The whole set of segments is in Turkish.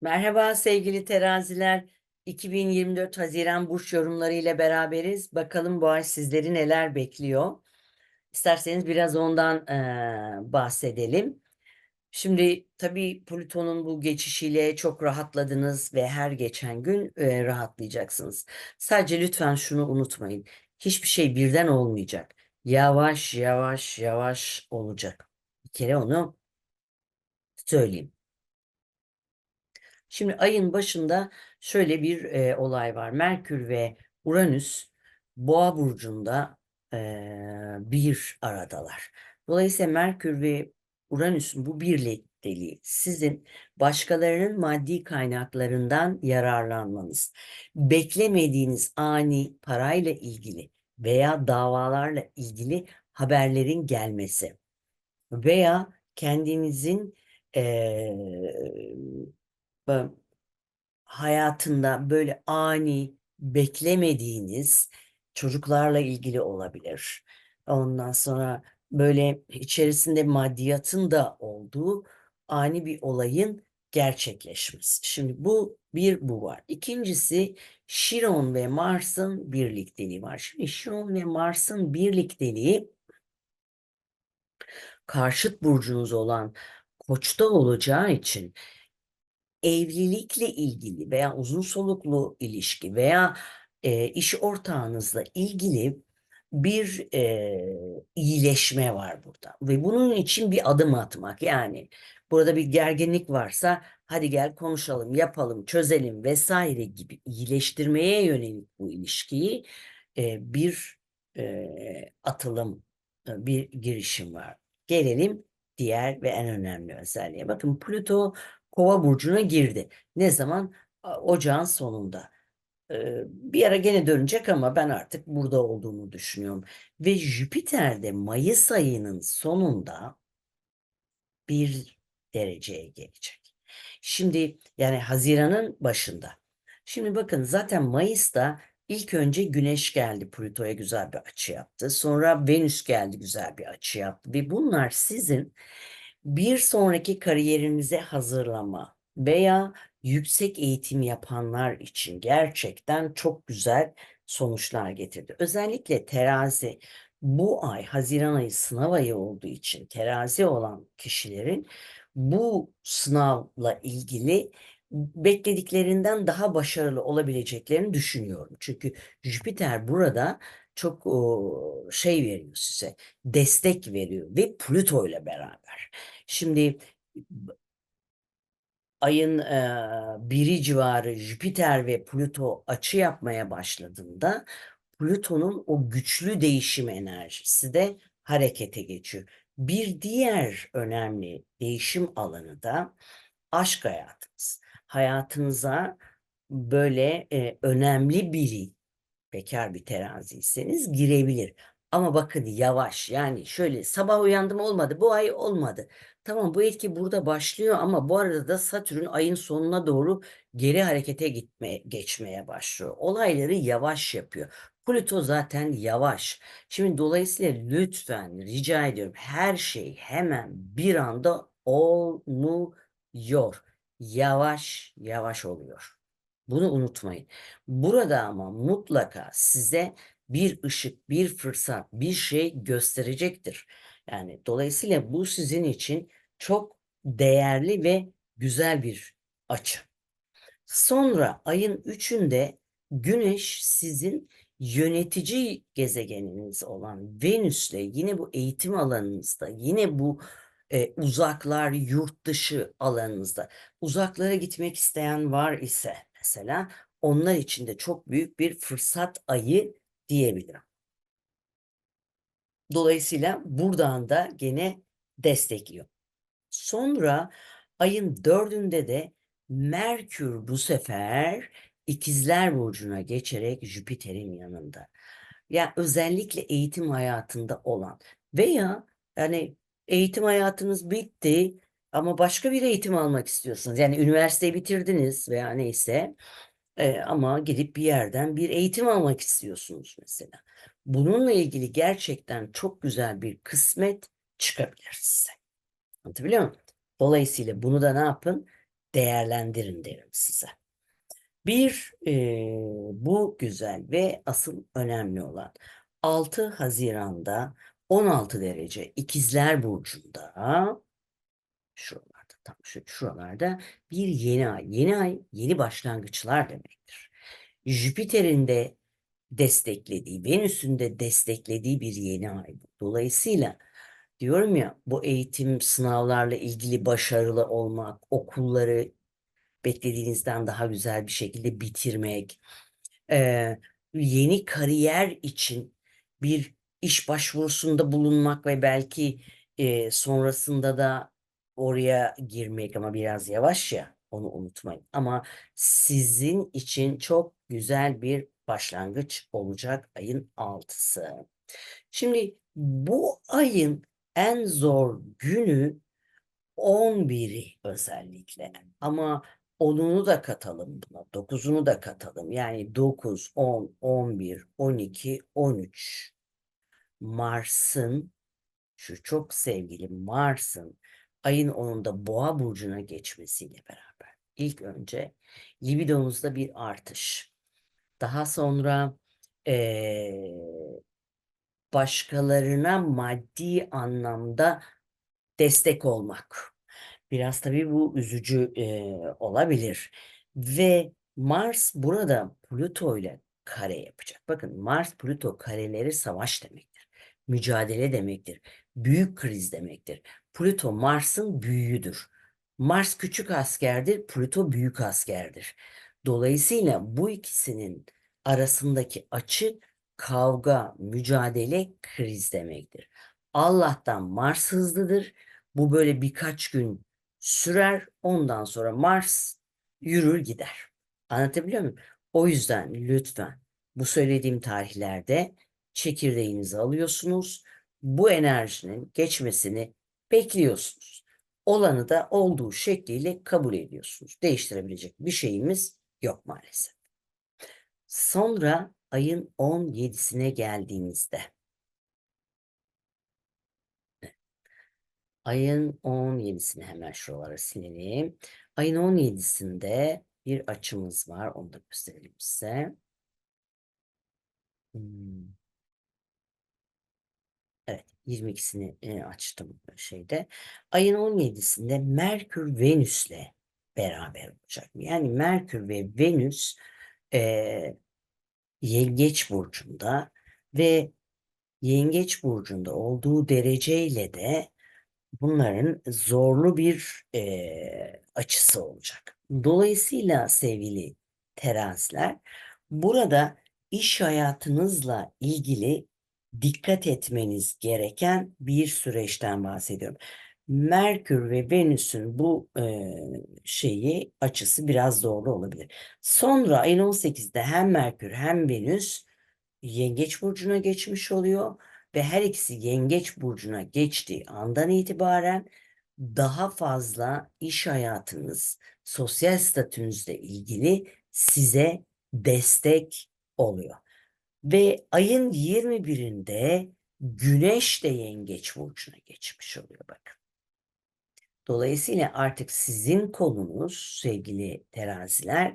Merhaba sevgili teraziler. 2024 Haziran burç yorumları ile beraberiz. Bakalım bu ay sizleri neler bekliyor. İsterseniz biraz ondan eee, bahsedelim. Şimdi tabii Plüton'un bu geçişiyle çok rahatladınız ve her geçen gün eee, rahatlayacaksınız. Sadece lütfen şunu unutmayın. Hiçbir şey birden olmayacak. Yavaş yavaş yavaş olacak. Bir kere onu söyleyeyim. Şimdi ayın başında şöyle bir e, olay var. Merkür ve Uranüs Boğa burcunda e, bir aradalar. Dolayısıyla Merkür ve Uranüs'ün bu birlikteliği sizin başkalarının maddi kaynaklarından yararlanmanız, beklemediğiniz ani parayla ilgili veya davalarla ilgili haberlerin gelmesi veya kendinizin bö- hayatında böyle ani beklemediğiniz çocuklarla ilgili olabilir. Ondan sonra böyle içerisinde maddiyatın da olduğu ani bir olayın gerçekleşmesi. Şimdi bu bir bu var. İkincisi Şiron ve Mars'ın birlikteliği var. Şimdi Şiron ve Mars'ın birlikteliği karşıt burcunuz olan Koç'ta olacağı için evlilikle ilgili veya uzun soluklu ilişki veya e, iş ortağınızla ilgili bir e, iyileşme var burada ve bunun için bir adım atmak yani burada bir gerginlik varsa hadi gel konuşalım yapalım çözelim vesaire gibi iyileştirmeye yönelik bu ilişkiyi e, bir e, atılım e, bir girişim var. Gelelim diğer ve en önemli özelliğe. Bakın Plüto Kova burcuna girdi. Ne zaman? Ocağın sonunda. Ee, bir ara gene dönecek ama ben artık burada olduğunu düşünüyorum. Ve Jüpiter de Mayıs ayının sonunda bir dereceye gelecek. Şimdi yani Haziran'ın başında. Şimdi bakın zaten Mayıs'ta ilk önce Güneş geldi Plüto'ya güzel bir açı yaptı. Sonra Venüs geldi güzel bir açı yaptı. Ve bunlar sizin bir sonraki kariyerinize hazırlama veya yüksek eğitim yapanlar için gerçekten çok güzel sonuçlar getirdi. Özellikle terazi bu ay Haziran ayı sınav ayı olduğu için terazi olan kişilerin bu sınavla ilgili beklediklerinden daha başarılı olabileceklerini düşünüyorum. Çünkü Jüpiter burada çok şey veriyor size, destek veriyor ve Plüto ile beraber. Şimdi ayın biri civarı Jüpiter ve Plüto açı yapmaya başladığında Plüton'un o güçlü değişim enerjisi de harekete geçiyor. Bir diğer önemli değişim alanı da aşk hayatınız. Hayatınıza böyle e, önemli biri bekar bir teraziyseniz girebilir. Ama bakın yavaş yani şöyle sabah uyandım olmadı bu ay olmadı. Tamam bu etki burada başlıyor ama bu arada da Satürn ayın sonuna doğru geri harekete gitmeye geçmeye başlıyor. Olayları yavaş yapıyor. Plüto zaten yavaş. Şimdi dolayısıyla lütfen rica ediyorum her şey hemen bir anda olmuyor. Yavaş yavaş oluyor. Bunu unutmayın. Burada ama mutlaka size bir ışık, bir fırsat, bir şey gösterecektir. Yani dolayısıyla bu sizin için çok değerli ve güzel bir açı. Sonra ayın üçünde Güneş sizin yönetici gezegeniniz olan Venüs'le yine bu eğitim alanınızda, yine bu e, uzaklar, yurt dışı alanınızda uzaklara gitmek isteyen var ise mesela onlar için de çok büyük bir fırsat ayı diyebilirim. Dolayısıyla buradan da gene destekliyor. Sonra ayın dördünde de Merkür bu sefer İkizler Burcu'na geçerek Jüpiter'in yanında. Ya özellikle eğitim hayatında olan veya yani eğitim hayatınız bitti ama başka bir eğitim almak istiyorsunuz. Yani üniversiteyi bitirdiniz veya neyse e, ama gidip bir yerden bir eğitim almak istiyorsunuz mesela. Bununla ilgili gerçekten çok güzel bir kısmet çıkabilir size. Anlatabiliyor muyum? Dolayısıyla bunu da ne yapın? değerlendirin derim size. Bir e, bu güzel ve asıl önemli olan 6 Haziran'da 16 derece İkizler Burcu'nda şuralarda tam şu şuralarda bir yeni ay. Yeni ay yeni başlangıçlar demektir. Jüpiter'in de desteklediği, Venüs'ün de desteklediği bir yeni ay. Dolayısıyla diyorum ya bu eğitim sınavlarla ilgili başarılı olmak, okulları beklediğinizden daha güzel bir şekilde bitirmek, yeni kariyer için bir iş başvurusunda bulunmak ve belki sonrasında da oraya girmek ama biraz yavaş ya onu unutmayın. Ama sizin için çok güzel bir başlangıç olacak ayın altısı. Şimdi bu ayın en zor günü 11'i özellikle ama 10'unu da katalım buna, 9'unu da katalım. Yani 9, 10, 11, 12, 13. Mars'ın şu çok sevgili Mars'ın ayın 10'unda Boğa burcuna geçmesiyle beraber ilk önce libidonuzda bir artış. Daha sonra eee, başkalarına maddi anlamda destek olmak. Biraz tabii bu üzücü e, olabilir. Ve Mars burada Plüto ile kare yapacak. Bakın Mars Plüto kareleri savaş demektir. Mücadele demektir. Büyük kriz demektir. Plüto Mars'ın büyüğüdür. Mars küçük askerdir, Plüto büyük askerdir. Dolayısıyla bu ikisinin arasındaki açı kavga, mücadele, kriz demektir. Allah'tan Mars hızlıdır. Bu böyle birkaç gün sürer. Ondan sonra Mars yürür gider. Anlatabiliyor muyum? O yüzden lütfen bu söylediğim tarihlerde çekirdeğinizi alıyorsunuz. Bu enerjinin geçmesini bekliyorsunuz. Olanı da olduğu şekliyle kabul ediyorsunuz. Değiştirebilecek bir şeyimiz yok maalesef. Sonra ayın 17'sine geldiğimizde ayın 17'sini hemen şuralara silelim. Ayın 17'sinde bir açımız var. Onu da gösterelim size. Hmm. Evet, 22'sini e, açtım şeyde. Ayın 17'sinde Merkür Venüs'le beraber olacak. Yani Merkür ve Venüs e, Yengeç burcunda ve Yengeç burcunda olduğu dereceyle de bunların zorlu bir e, açısı olacak. Dolayısıyla sevgili teraziler burada iş hayatınızla ilgili dikkat etmeniz gereken bir süreçten bahsediyorum. Merkür ve Venüs'ün bu e, şeyi açısı biraz zorlu olabilir. Sonra ayın 18'de hem Merkür hem Venüs Yengeç burcuna geçmiş oluyor ve her ikisi Yengeç burcuna geçtiği andan itibaren daha fazla iş hayatınız, sosyal statünüzle ilgili size destek oluyor. Ve ayın 21'inde Güneş de Yengeç burcuna geçmiş oluyor bakın. Dolayısıyla artık sizin konunuz sevgili teraziler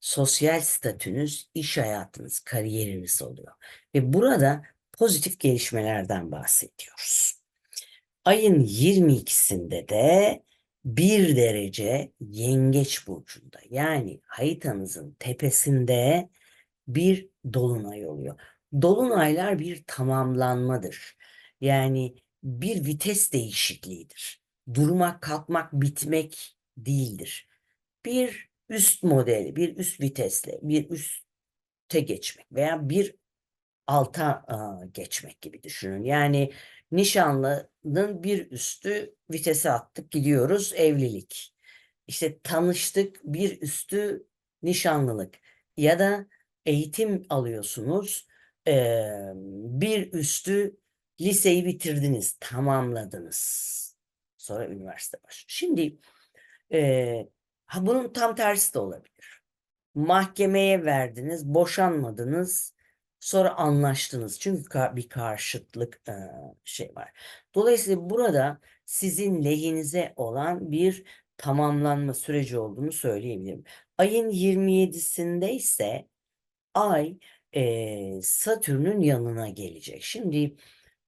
sosyal statünüz, iş hayatınız, kariyeriniz oluyor. Ve burada pozitif gelişmelerden bahsediyoruz. Ayın 22'sinde de bir derece yengeç burcunda yani haritanızın tepesinde bir dolunay oluyor. Dolunaylar bir tamamlanmadır. Yani bir vites değişikliğidir. Durmak, kalkmak, bitmek değildir. Bir üst model, bir üst vitesle, bir üste geçmek veya bir alta a, geçmek gibi düşünün. Yani nişanlının bir üstü vitese attık gidiyoruz evlilik. İşte tanıştık bir üstü nişanlılık ya da eğitim alıyorsunuz e, bir üstü liseyi bitirdiniz tamamladınız. Sonra üniversite başlıyor. Şimdi e, ha bunun tam tersi de olabilir. Mahkemeye verdiniz, boşanmadınız, sonra anlaştınız. Çünkü bir karşıtlık şey var. Dolayısıyla burada sizin lehinize olan bir tamamlanma süreci olduğunu söyleyebilirim. Ayın 27'sinde ise Ay eee, Satürn'ün yanına gelecek. Şimdi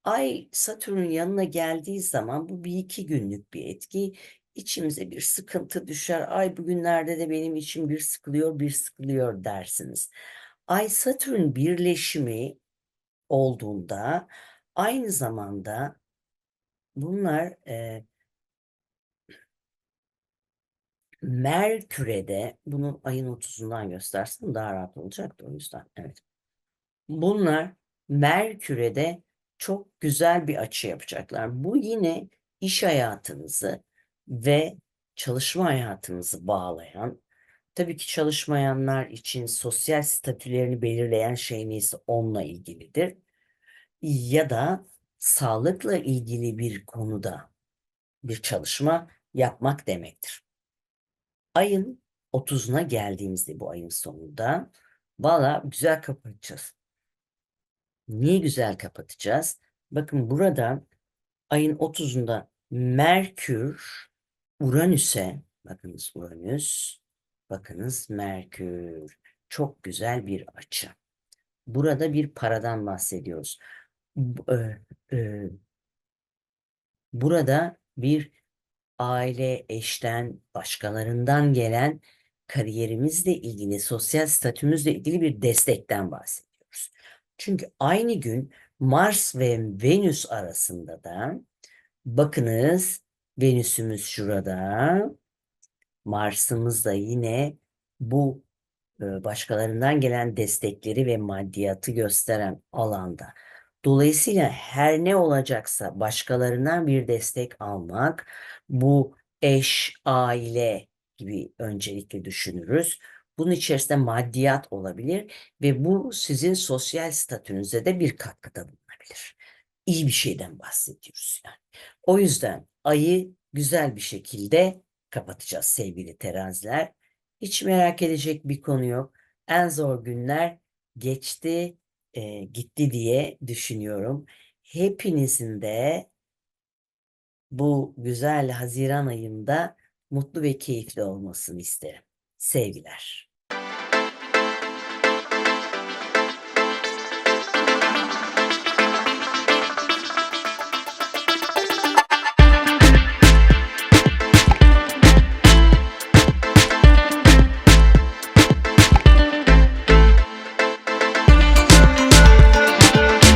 Ay Satürn'ün yanına geldiği zaman bu bir iki günlük bir etki. İçimize bir sıkıntı düşer. Ay bugünlerde de benim içim bir sıkılıyor, bir sıkılıyor dersiniz. Ay Satürn birleşimi olduğunda aynı zamanda bunlar eee Merkür'e bunu ayın 30'undan göstersem daha rahat olacaktı o yüzden. Evet. Bunlar Merkür'e çok güzel bir açı yapacaklar. Bu yine iş hayatınızı ve çalışma hayatınızı bağlayan, tabii ki çalışmayanlar için sosyal statülerini belirleyen şey neyse onunla ilgilidir. Ya da sağlıkla ilgili bir konuda bir çalışma yapmak demektir. Ayın 30'una geldiğimizde bu ayın sonunda valla güzel kapatacağız. Niye güzel kapatacağız? Bakın burada ayın 30'unda Merkür Uranüs'e bakınız Uranüs bakınız Merkür çok güzel bir açı. Burada bir paradan bahsediyoruz. E, e, Burada bir aile, eşten, başkalarından gelen kariyerimizle ilgili, sosyal statümüzle ilgili bir destekten bahsediyoruz. Çünkü aynı gün Mars ve Venüs arasında da bakınız Venüs'ümüz şurada, Mars'ımız da yine bu e, başkalarından gelen destekleri ve maddiyatı gösteren alanda. Dolayısıyla her ne olacaksa başkalarından bir destek almak, bu eş, aile gibi öncelikle düşünürüz. Bunun içerisinde maddiyat olabilir ve bu sizin sosyal statünüze de bir katkıda bulunabilir. İyi bir şeyden bahsediyoruz yani. O yüzden ayı güzel bir şekilde kapatacağız sevgili teraziler. Hiç merak edecek bir konu yok. En zor günler geçti, e, gitti diye düşünüyorum. Hepinizin de bu güzel Haziran ayında mutlu ve keyifli olmasını isterim. Sevgiler.